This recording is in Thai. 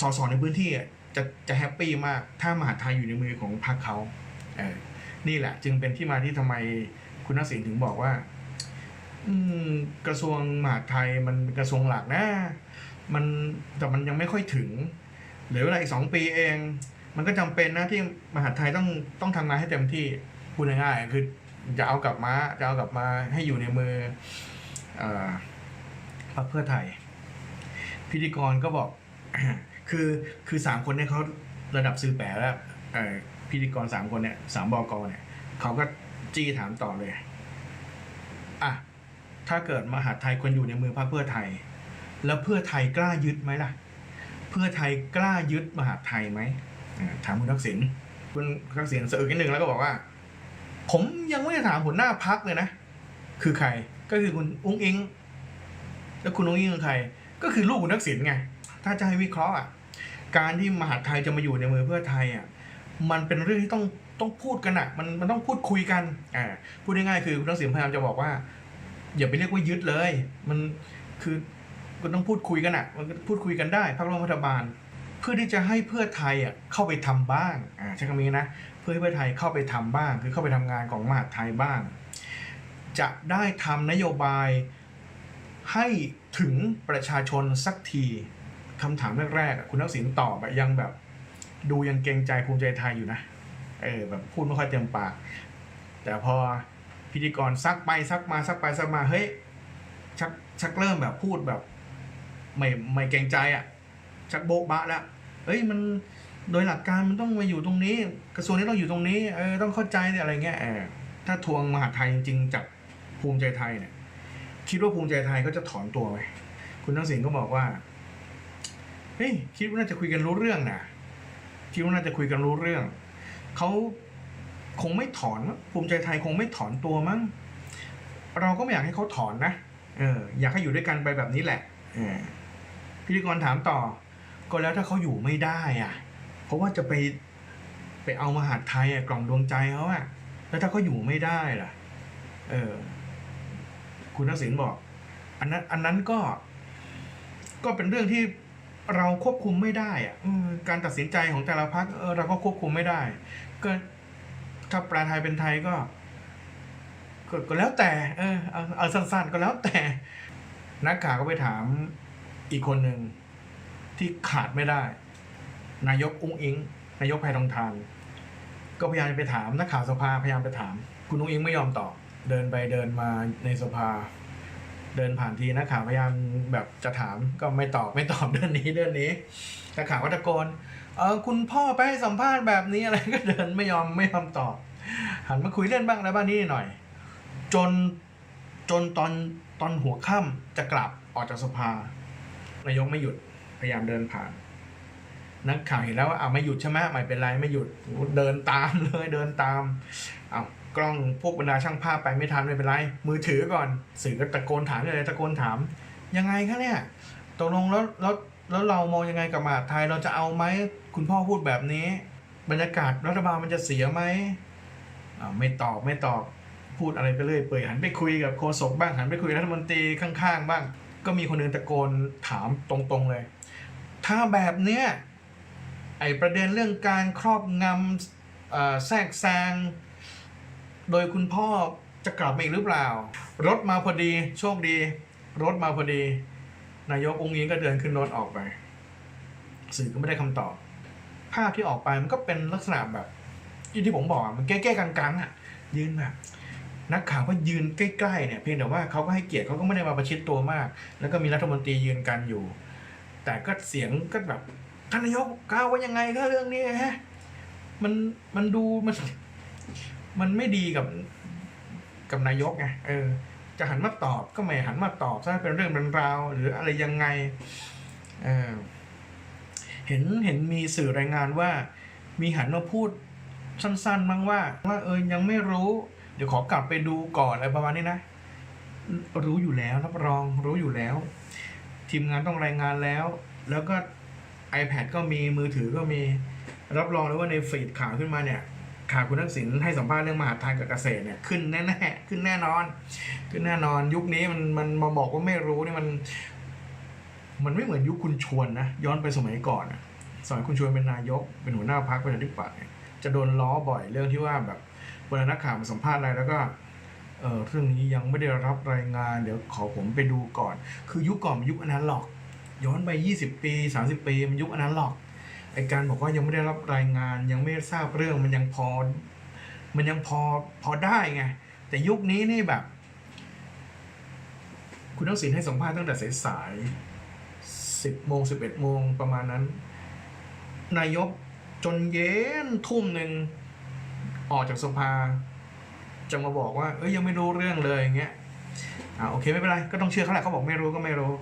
สสในพื้นที่จะจะแฮปปี้มากถ้ามหาไทยอยู่ในมือของพรรคเขาเออนี่แหละ จึงเป็นที่มาที่ทำไมคุณนักสินถึงบอกว่า อืม กระทรวงมหาไทยมันเป็นกระทรวงหลักนะ มันแต่มันยังไม่ค่อยถึงเหลือเวลาอีกสองปีเอง มันก็จำเป็นนะที่มหาไทยต้องต้องทำงานให้เต็มที่พูดง่ายๆคือจะเอากลับมาจะเอากลับมาให้อยู่ในมืออพรรคเพื่อไทย พิธีกรก็บอก คือคือสามคนเนี่ยเขาระดับซื้อแปรแล้วเอ่อพิธีกรสามคนเนี่ยสามบกเนี่ยเขาก็จี้ถามต่อเลย อะ ถ้าเกิดมหาไทยควรอยู่ในมือพรรคเพื่อไทย แล้วเพื่อไทยกล้ายึดไหมล่ะ เพื่อไทยกล้ายึดมหาไทยไหมถามคุณทักษิณคุณทักษิณสะอึกนิดนึงแล้วก็บอกว่า ผมยังไม่ได้ถามหัวหน้าพักเลยนะ คือใครก็คือคุณอุ้งอิง แล้วคุณอุ้งอิงคือใคร ก็คือลูกคุณทักษิณไง ถ้าจะให้วิเคราะห์อะการที่มหาไทยจะมาอยู่ในมือเพื่อไทยอะมันเป็นเรื่องที่ต้องต้องพูดกันอะมันมันต้องพูดคุยกันอ่าพูดง่ายๆคือคุณทักษิณพยายามจะบอกว่า อย่าไปเรียกว่ายึดเลย มันคือก็ต้องพูดคุยกันอะมันพูดคุยกันได้พรรคร่วมรัฐบาล เพื่อที่จะให้เพื่อไทยอะเข้าไปทำบ้างอ่าใช้คำนี้นะเพื่อให้เพื่อไทยเข้าไปทำบ้าง คือเข้าไปทำงานของมหาไทยบ้าง จะได้ทำนโยบายให้ถึงประชาชนสักที คำถามแรกๆคุณทักษิณตอบอะยังแบบ ดูยังเกรงใจภูมิใจไทยอยู่นะเออแบบพูดไม่ค่อยเต็มปาก แต่พอพิธีกรซักไปซักมาซักไปซักมาเฮ้ยชักชักเริ่มแบบพูดแบบ ไม่ไม่เกรงใจอะ่ะ ชักโบ๊ะบะแล้วเฮ้ยมันโดยหลักการมันต้องมาอยู่ตรงนี้ กระทรวงนี้ต้องอยู่ตรงนี้เออต้องเข้าใจอะไรเงี้ยเออถ้าทวงมหาไทยจริงจากภูมิใจไทยเนี่ยคิดว่าภูมิใจไทยก็จะถอนตัวไหมคุณทักษิณก็บอกว่า เฮ้ยคิดว่าน่าจะคุยกันรู้เรื่องนะคิดว่าน่าจะคุยกันรู้เรื่องเขาคงไม่ถอนมั้งภูมิใจไทยคงไม่ถอนตัวมั้งเราก็ไม่อยากให้เขาถอนนะเออ อยากให้อยู่ด้วยกันไปแบบนี้แหละอพิธีกรถามต่อ ก็แล้วถ้าเขาอยู่ไม่ได้อะ เพราะว่าจะไปไปเอามหาดไทยอะกล่องดวงใจเขาอะแล้วถ้าเขาอยู่ไม่ได้ล่ะ เออ คุณทักษิณบอก อันนั้น อันนั้นก็ ก็เป็นเรื่องที่ เราควบคุมไม่ได้อะอการตัดสินใจของแต่ละพรรคเราก็ควบคุมไม่ได้ ก็ถ้าแปลไทยเป็นไทยก็ก็ก็แล้วแต่ เออเอาเอาสั้นๆก็แล้วแต่ นักข่าวก็ไปถามอีกคนหนึ่งที่ขาดไม่ได้ นายกอุ้งอิง นายกแพทองทาน ก็พยายามไปถามนักข่าวสภาพยายามไปถาม คุณอุ้งอิงไม่ยอมตอบเดินไปเดินมาในสภา เดินผ่านทีนักข่าวพยายามแบบจะถามก็ไม่ตอบไม่ตอบเดินนี้เดินนี้นักข่าวก็ตะโกนเออคุณพ่อไปให้สัมภาษณ์แบบนี้อะไรก็เดินไม่ยอมไม่ยอมตอบ หันมาคุยเล่นบ้างอะไรบ้างนิดหน่อย จนจนตอนตอนหัวค่ำจะกลับออกจากสภานายกไม่หยุดพยายามเดินผ่าน นักข่าวเห็นแล้วว่าเอาไม่หยุดใช่ไหมไม่เป็นไรไม่หยุดเดินตามเลยเดินตามเอา กล้องพวกบรรดาช่างภาพไปไม่ทันไม่เป็นไร มือถือก่อนสื่อก็ตะโกนถามเลยตะโกนถาม ยังไงคะเนี่ยตกลงแล้วแล้วแล้วเรามองยังไงกับมหาไทยเราจะเอาไหมคุณพ่อพูดแบบนี้ บรรยากาศรัฐบาลมันจะเสียไหมไม่ตอบไม่ตอบพูดอะไรไปเรื่อยเปื่อยหันไปคุยกับโฆษกบ้างหันไปคุยรัฐมนตรีข้างๆ บ้าง ก็มีคนหนึงตะโกนถามตรงๆเลย ถ้าแบบเนี้ยไอประเด็นเรื่องการครอบงำแทรกแซง โดยคุณพ่อจะกลับมาอีกหรือเปล่า รถมาพอดีโชคดี รถมาพอดี นายกองค์นี้ก็เดินขึ้นรถออกไป สื่อก็ไม่ได้คำตอบ ภาพที่ออกไปมันก็เป็นลักษณะแบบที่ที่ผมบอกมันแก้ๆกลางๆอะ ยืนแบบนักข่าวก็ยืนใกล้ๆเนี่ยเพียงแต่ว่าเขาก็ให้เกียรติเขาก็ไม่ได้มาประชิดตัวมาก แล้วก็มีรัฐมนตรียืนกันอยู่ แต่ก็เสียงก็แบบท่านนายกกล่าวว่ายังไงก็เรื่องนี้ฮะมันมันดูมัน มันไม่ดีกับกับนายกไงเออ จะหันมาตอบก็ไม่หันมาตอบถ้าเป็นเรื่องเป็นราว หรืออะไรยังไงเออเห็นเห็นมีสื่อรายงานว่า มีหันมาพูดสั้นๆบ้างว่า ว่าเออยังไม่รู้ เดี๋ยวขอกลับไปดูก่อนอะไรประมาณนี้นะ รู้อยู่แล้วรับรองรู้อยู่แล้ว ทีมงานต้องรายงานแล้ว แล้วก็ iPad ก็มีมือถือก็มี รับรองเลยว่าในฟีดข่าวขึ้นมาเนี่ย ข่าวคุณทักษิณให้สัมภาษณ์เรื่องมหาดไทยกับเกษตรเนี่ยขึ้นแน่ๆขึ้นแน่นอน ขึ้นแน่นอนยุคนี้มันมันมาบอกว่าไม่รู้นี่มัน มันไม่เหมือนยุคคุณชวนนะย้อนไปสมัยก่อนอะสมัยคุณชวนเป็นนายกเป็นหัวหน้าพรรคประชาธิปัตย์จะโดนล้อบ่อยเรื่องที่ว่าแบบเวลานักข่าวมาสัมภาษณ์อะไรแล้วก็เออเรื่องนี้ยังไม่ได้รับรายงานเดี๋ยวขอผมไปดูก่อน คือยุคก่อนมันยุคอนาล็อก ย้อนไป 20 ปี 30 ปีมันยุคอนาล็อก ไอการบอกว่ายังไม่ได้รับรายงานยังไม่ทราบเรื่องมันยังพอ มันยังพอพอได้ไง แต่ยุคนี้นี่แบบ คุณทักษิณให้สัมภาษณ์ตั้งแต่สายๆสิบโมงสิบเอ็ดโมงประมาณนั้น นายกจนเย็นทุ่มหนึ่งออกจากสภา จะมาบอกว่า เอ้ยยังไม่รู้เรื่องเลยอย่างเงี้ยอ่าโอเคไม่เป็นไร ก็ต้องเชื่อเขาแหละเขาบอกไม่รู้ก็ไม่รู้